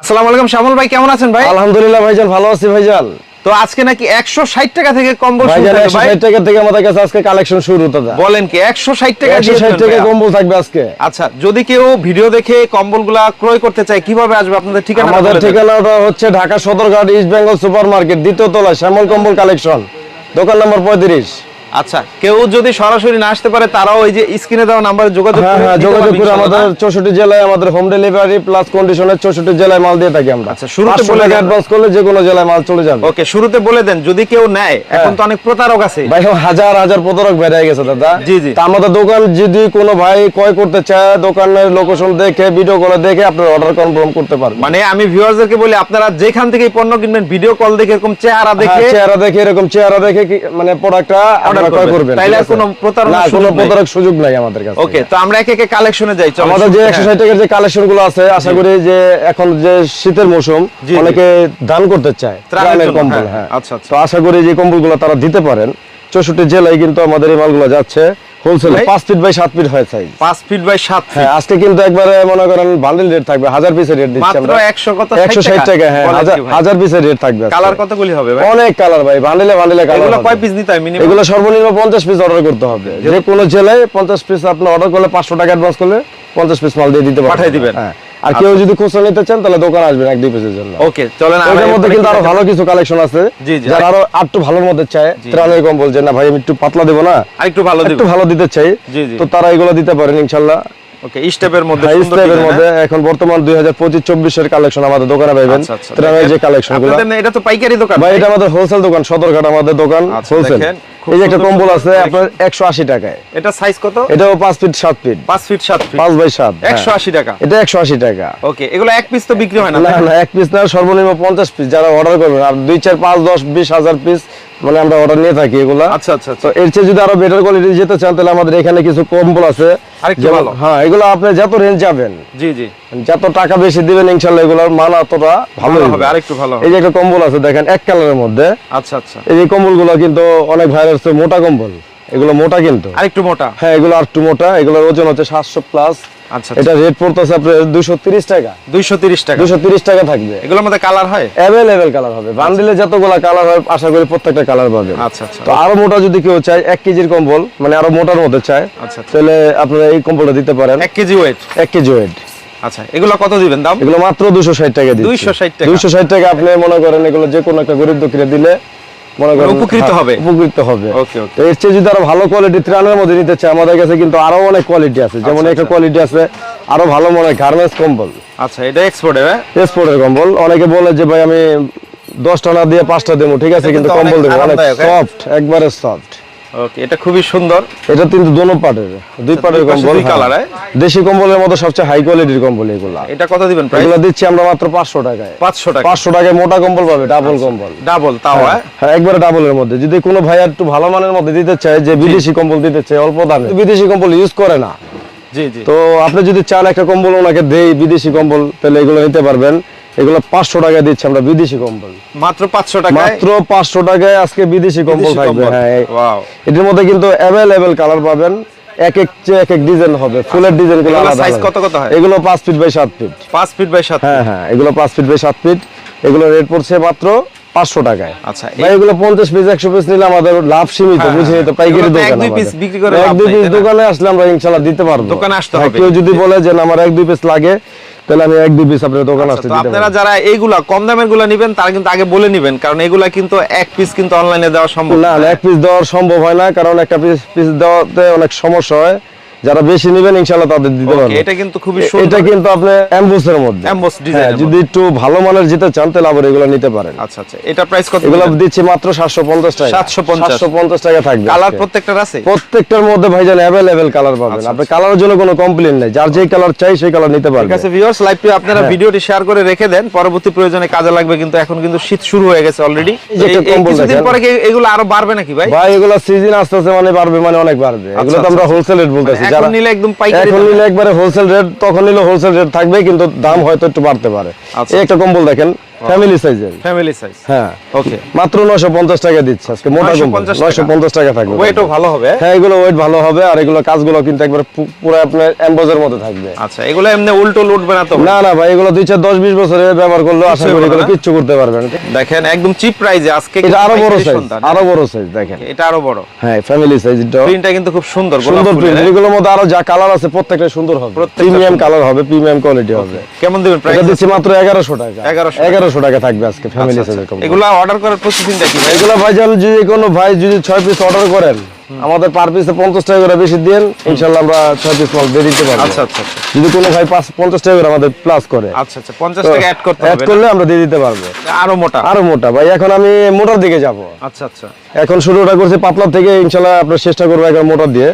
আসসালামু আলাইকুম শ্যামল ভাই কেমন আছেন ভাই? আলহামদুলিল্লাহ ভাইজান ভালো আছি ভাইজান। তো আজকে নাকি একশো ষাট টাকা থেকে কম্বল শুরু ভাই ষাট টাকা থেকে আমাদের কাছে আজকে কালেকশন শুরু দাদা। বলেন কি একশো ষাট টাকা একশো দিয়ে ষাট দেবেন টাকা কম্বল থাকবে আজকে। আচ্ছা যদি কেউ ভিডিও দেখে কম্বলগুলা ক্রয় করতে চায় কীভাবে আসবে? আপনাদের ঠিকানা আমাদের ঠিকানাটা হচ্ছে Dhaka Sadarghat East Bengal super market দ্বিতীয় তলা শ্যামল কম্বল কালেকশন দোকান নম্বর পঁয়ত্রিশ। আচ্ছা কেউ যদি সরাসরি না আসতে পারে তারাও ওই যে স্ক্রিনে দেওয়া নাম্বারে যোগাযোগ হ্যাঁ করে হ্যাঁ যোগাযোগ করে আমাদের না? চৌষট্টি জেলায় আমাদের হোম ডেলিভারি প্লাস কন্ডিশনের চৌষট্টি জেলায় মাল দিয়ে থাকি আমরা আচ্ছা, শুরুতে বলে। অ্যাডভান্স করলে যে কোনো জেলায় মাল চলে যাবে ওকে শুরুতে বলে দেন যদি কেউ নেয় এখন তো অনেক প্রতারক আছে ভাই হাজার হাজার প্রতারক বেড়ে গেছে দাদা জি, জি। তা আমাদের দোকান যদি কোনো ভাই ক্রয় করতে চায় দোকানের লোকেশন দেখে ভিডিও কলে দেখে আপনার অর্ডার কনফার্ম করতে পারবেন মানে আমি ভিউয়ারদেরকে বলি আপনারা যেখান থেকে পণ্য কিনবেন ভিডিও কল দেখে এরকম চেহারা দেখে হ্যাঁ, চেহারা দেখে এরকম চেহারা দেখে মানে প্রোডাক্টটা আপনারা ক্রয় করবেন। করবেন তাইলে ঠিক আর আছে? কোনো প্রতারণার না কোনো প্রতারক সুযোগ নাই আমাদের কাছে ওকে তো আমরা এক একে কালেকশনে যাই চলো আমাদের যে হ্যাঁ। টাকার যে কালেকশনগুলো আছে আশা করি যে এখন যে শীতের মৌসুম। অনেকে দান করতে চায় ত্রাণের কম্বল হ্যাঁ, হ্যাঁ আচ্ছা, আচ্ছা। তো আশা করি যে কম্বলগুলো তারা দিতে পারেন চৌষট্টি জেলায় কিন্তু আমাদের এই মালগুলো যাচ্ছে হোলসেল ভাই? ফিট বাই সাত ফিট হয় সাইজ পাঁচ ফিট বাই সাত আজকে কিন্তু একবারে মনে করেন বান্ডেল রেট থাকবে হাজার পিসের রেট দিচ্ছি মাত্র আমরা। একশো কত টাকা? হ্যাঁ পিসের রেট থাকবে কালার কতগুলি হবে ভাই? অনেক কালার ভাই বান্ডেলে বান্ডেলে কালার এগুলো কয় পিস নিতে হয় মিনিমাম এগুলো সর্বনিম্ন পঞ্চাশ পিস অর্ডার করতে হবে। যে কোনো জেলায় পঞ্চাশ পিস আপনি অর্ডার করলে পাঁচশো টাকা অ্যাডভান্স করলে পঞ্চাশ পিস মাল দিয়ে দিতে পারবেন। পাঠিয়ে দিবেন। হ্যাঁ। আর কেউ যদি খুচরা নিতে চান তাহলে দোকান আসবেন এক দুই পিসের জন্য। ওকে চলেন আমাদের মধ্যে কিন্তু আরও ভালো কিছু কালেকশন আছে। যারা আরও একটু ভালোর মধ্যে চায় তারা কম বলছেন না ভাই আমি একটু পাতলা দেব না? আরেকটু ভালো একটু ভালো দিতে চাই। তো তারা এগুলো দিতে পারেন ইনশাল্লাহ। ওকে স্টেপের মধ্যে হাই স্টেপের মধ্যে হ্যাঁ? এখন বর্তমান দুই হাজার পঁচিশ চব্বিশের কালেকশন আমাদের দোকানে পাইবেন। আচ্ছা, আচ্ছা, যে দেখেন। কালেকশনগুলো। আপনাদের এটা তো পাইকারি দোকান ভাই এটা আমাদের হোলসেল দোকান সদরঘাট আমাদের দোকান আচ্ছা, হোলসেল এই যে একটা কম্বল আছে আপনার একশো আশি টাকায়। এটা সাইজ কত? এটাও পাঁচ ফিট সাত ফিট পাঁচ ফিট সাত ফিট পাঁচ বাই সাত হ্যাঁ। একশো আশি টাকা। এটা একশো আশি টাকা। ওকে এগুলো এক পিস তো বিক্রি হয় না না না? এক পিস না সর্বনিম্ন পঞ্চাশ পিস যারা অর্ডার করবেন আর দুই চার পাঁচ দশ বিশ হাজার পিস মানে আমরা অর্ডার নিয়ে থাকি এগুলা। আচ্ছা আচ্ছা তো আচ্ছা এর চেয়ে যদি আরও বেটার কোয়ালিটি যেতে চান তাহলে আমাদের এখানে কিছু কম্বল আছে। আরেকটু ভালো। হ্যাঁ এগুলো আপনি যত রেঞ্জ যাবেন জি জি। যত টাকা বেশি দিবেন ইনশাল্লাহ এগুলোর মান অতটা ভালো হবে আরেকটু ভালো এই যে একটা কম্বল আছে দেখেন এক কালারের মধ্যে। আচ্ছা আচ্ছা। এই যে কম্বলগুলো কিন্তু অনেক ভাইরাল মোটা কম্বল। এগুলো মোটা কিন্তু। আরেকটু মোটা। হ্যাঁ এগুলো আর একটু মোটা এগুলোর ওজন হচ্ছে সাতশো প্লাস এটা রেট পড়তেছে আপনার দুশো তিরিশ টাকা। দুইশো তিরিশ টাকা। দুশো তিরিশ টাকা থাকবে। এগুলোর মধ্যে কালার হয়? অ্যাভেলেবেল কালার হবে। বান্ডিলে যতগুলো কালার হয় আশা করি প্রত্যেকটা কালার পাবে আচ্ছা আচ্ছা। তো আরও মোটা যদি কেউ চায় এক কেজির কম্বল মানে আরও মোটার মধ্যে চায় আচ্ছা, আচ্ছা। তাহলে আপনারা এই কম্বলটা দিতে পারেন। এক কেজি ওয়েট এক কেজি ওয়েট আচ্ছা এগুলো কত দিবেন দাম? এগুলো মাত্র দুশো ষাট টাকা দিচ্ছি। 260 টাকা। দুইশো ষাট টাকা আপনি মনে করেন এগুলো যে কোনো একটা গরিব দুঃখীরা দিলে মনে করেন উপকৃত হ্যাঁ, হবে। উপকৃত হবে। ওকে, ওকে। তো এর চেয়ে যদি আরও ভালো কোয়ালিটি ত্রাণের মধ্যে নিতে চায় আমাদের কাছে কিন্তু আরও অনেক কোয়ালিটি আছে। যেমন একটা কোয়ালিটি আছে আরও ভালো মনে হয় গার্মেন্টস কম্বল। আচ্ছা এটা এক্সপোর্ট হ্যাঁ? এক্সপোর্টের কম্বল। অনেকে বলে যে ভাই আমি দশটা না দিয়ে পাঁচটা দেবো। ঠিক আছে কিন্তু কম্বল দেবো। অনেক হ্যাঁ? সফট একবারে সফট ওকে এটা খুবই সুন্দর। এটা কিন্তু দোনো পাটের। দুই পাটের কম্বল দুই হ্যাঁ। হ্যাঁ? দেশি কম্বলের মধ্যে সবচেয়ে হাই কোয়ালিটির কম্বল এগুলা। এটা কত দিবেন প্রাইস এগুলো দিচ্ছি আমরা মাত্র পাঁচশো টাকায়। পাঁচশো টাকা। পাঁচশো টাকায় মোটা কম্বল পাবে ডাবল কম্বল। ডাবল তাও হ্যাঁ হ্যাঁ? একবারে ডাবলের মধ্যে। যদি কোনো ভাই একটু ভালো মানের মধ্যে দিতে চায় যে বিদেশি কম্বল দিতে চায় অল্প দামে বিদেশি কম্বল ইউজ করে না। জি জি। তো আপনি যদি চান একটা কম্বল ওনাকে দেই বিদেশি কম্বল তাহলে এগুলো নিতে পারবেন। এগুলো পাঁচশো টাকায় দিচ্ছি আমরা বিদেশি কম্বল। মাত্র পাঁচশো টাকায়? মাত্র পাঁচশো টাকায় আজকে বিদেশি কম্বল থাকবে হ্যাঁ. এটার মধ্যে কিন্তু অ্যাভেলেবেল কালার পাবেন। এক এক এক এক ডিজাইন হবে ফুলের ডিজাইনগুলো size কত কত হয়? এগুলো পাঁচ ফিট বাই সাত ফিট পাঁচ ফিট বাই সাত হ্যাঁ হ্যাঁ এগুলো পাঁচ ফিট বাই সাত ফিট এগুলো রেট পড়ছে মাত্র পাঁচশো টাকায়। আচ্ছা, ভাই এগুলো পঞ্চাশ পিস একশো পিস নিলে আমাদের লাভ সীমিত হ্যাঁ, বুঝে হ্যাঁ। পাইকারি এগুলো এক piece বিক্রি করে এক দুই পিস দোকানে আসলে আমরা ইনশাল্লাহ দিতে পারব। দোকানে আসতে হ্যাঁ, হবে। কেউ যদি বলে যে আমার এক দুই পিস লাগে তাহলে আমি এক দুই পিস আপনার দোকান আচ্ছা, আসতে দিতে আপনারা যারা এইগুলা কম দামেরগুলা নিবেন তারা কিন্তু আগে বলে নিবেন কারণ এগুলা কিন্তু এক পিস কিন্তু অনলাইনে দেওয়া সম্ভব না না এক পিস দেওয়া সম্ভব হয় না কারণ একটা পিস পিস দেওয়াতে অনেক সমস্যা হয়। যারা বেশি নেবেন ইনশাল্লাহ তাদের দিতে পারব। এটা কিন্তু খুবই সুন্দর। এটা কিন্তু আপনি অ্যাম্বুসের মধ্যে। Amboss design হ্যাঁ, যদি একটু ভালো মানের যেতে চান তাহলে আবার এগুলো নিতে পারেন। আচ্ছা আচ্ছা এটা প্রাইস কত এগুলো দিচ্ছি মাত্র সাতশো পঞ্চাশ টাকা। 750 সাতশো পঞ্চাশ টাকা থাকবে কালার প্রত্যেকটার আছে? প্রত্যেকটার মধ্যে ভাইজান অ্যাভেলেবেল কালার পাবেন। আচ্ছা, আপনি কালারের জন্য কোনো কমপ্লেন নেই। যার যেই কালার চাই সেই কালার নিতে পারবেন ঠিক আছে ভিউয়ার্স লাইভটি আপনারা হ্যাঁ। ভিডিওটি শেয়ার করে রেখে দেন। পরবর্তী প্রয়োজনে কাজে লাগবে কিন্তু এখন কিন্তু শীত শুরু হয়ে গেছে অলরেডি কিছুদিন পরে কি এগুলো আরও বাড়বে নাকি ভাই? ভাই এগুলো সিজন আস্তে আস্তে মানে বাড়বে মানে অনেক বাড়বে। এগুলো তো আমরা আচ্ছা। হোলসেল রেট বলতেছি এখন নিলে একদম পাইকারি এখন নিলে একবারে হোলসেল রেট তখন নিলে হোলসেল রেট থাকবে কিন্তু দাম হয়তো একটু বাড়তে পারে। আচ্ছা। এই একটা কম্বল দেখেন। ফ্যামিলি সাইজের ফ্যামিলি সাইজ হ্যাঁ। ওকে মাত্র নয়শো পঞ্চাশ টাকা দিচ্ছে আজকে মোটা 950 টাকা। থাকবে। ওয়েটও ভালো হবে। হ্যাঁ এগুলো ওয়েট ভালো হবে আর এগুলো কাজগুলো কিন্তু একবার পুরো আপনার এম্বোজের মধ্যে থাকবে। আচ্ছা এগুলো এমনি উল্টো উঠবে না তো না না ভাই এগুলো দুই চার দশ বিশ বছরে ব্যবহার করলেও আশা করি এগুলো কিচ্ছু করতে পারবেন। দেখেন একদম চিপ প্রাইজে আজকে এটা আরও বড় সাইজ আরও বড় সাইজ দেখেন। এটা আরও বড়। হ্যাঁ ফ্যামিলি সাইজ প্রিন্টটা কিন্তু খুব সুন্দর সুন্দর প্রিন্ট এগুলোর মধ্যে আরও যা কালার আছে প্রত্যেকটা সুন্দর হবে। প্রিমিয়াম কালার হবে প্রিমিয়াম কোয়ালিটি হবে। কেমন দিবেন প্রাইস এটা দিচ্ছি মাত্র এগারোশো টাকা। 1100 এগারোশো টাকা থাকবে আজকে ফ্যামিলি সাইজের কম্বল এগুলা অর্ডার করার প্রসেসিংটা কি এগুলো ভাই যদি কোনো ভাই যদি ছয় পিস অর্ডার করেন আমাদের পার পিসে পঞ্চাশ টাকা করে বেশি দেন ইনশাল্লাহ আমরা ছয় পিস মাল দিয়ে দিতে পারব। আচ্ছা আচ্ছা আচ্ছা। যদি কোনো ভাই পাঁচ পঞ্চাশ টাকা করে আমাদের প্লাস করে আচ্ছা আচ্ছা 50 টাকা অ্যাড করতে অ্যাড করলে আমরা দিয়ে দিতে পারব। আরও মোটা? আরও মোটা ভাই এখন আমি মোটার দিকে যাব। আচ্ছা আচ্ছা। এখন শুরুটা করছি পাতলা থেকে ইনশাল্লাহ আপনার চেষ্টা করব এখন মোটা দিয়ে।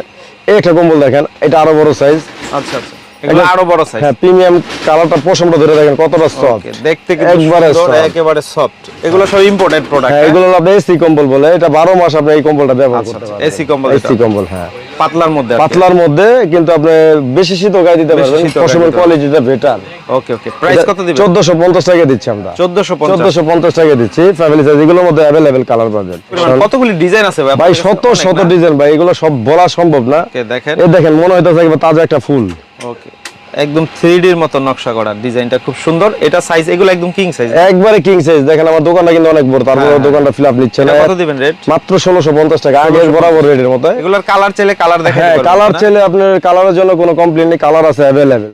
এই একটা কম্বল দেখেন এটা আরও বড় সাইজ আচ্ছা আচ্ছা। এগুলো আরও বড় সাইজ হ্যাঁ প্রিমিয়াম কালারটা পশমটা ধরে দেখেন কতটা সফট দেখতে কিন্তু একবারে একেবারে সফট এগুলো সব ইম্পোর্টেড প্রোডাক্ট হ্যাঁ এগুলো আপনি এসি কম্বল বলে এটা বারো মাস আপনি এই কম্বলটা ব্যবহার আচ্ছা, করতে আচ্ছা, পারবেন। AC কম্বল এসি কম্বল হ্যাঁ। পাতলার মধ্যে পাতলার মধ্যে কিন্তু আপনি বেশি শীত গায়ে দিতে পারবেন পশমের কোয়ালিটিটা বেটার ওকে ওকে প্রাইস কত দিবেন? চোদ্দশো পঞ্চাশ টাকা দিচ্ছি আমরা। 1450 চোদ্দশো পঞ্চাশ টাকা দিচ্ছি ফ্যামিলি সাইজ এগুলোর মধ্যে অ্যাভেলেবেল কালার পাবেন। কতগুলি ডিজাইন আছে ভাই? ভাই শত শত? ডিজাইন ভাই এগুলো সব বলা সম্ভব না। দেখেন। এ দেখেন মনে হইতেছে একবার তাজা একটা ফুল। ওকে একদম 3D এর মতো নকশা করা ডিজাইনটা খুব সুন্দর। এটা সাইজ এগুলো একদম কিং সাইজ একবারে কিং সাইজ দেখেন আমার দোকানটা কিন্তু অনেক বড় তারপরে হ্যাঁ, দোকানটা ফিল আপ নিচ্ছে না। কত দিবেন রেট মাত্র ষোলোশো পঞ্চাশ টাকা আগের বরাবর রেটের মতো। এগুলোর কালার চাইলে কালার দেখেন হ্যাঁ কালার চাইলে আপনার কালারের জন্য কোনো কমপ্লেন নেই কালার আছে অ্যাভেলেবেল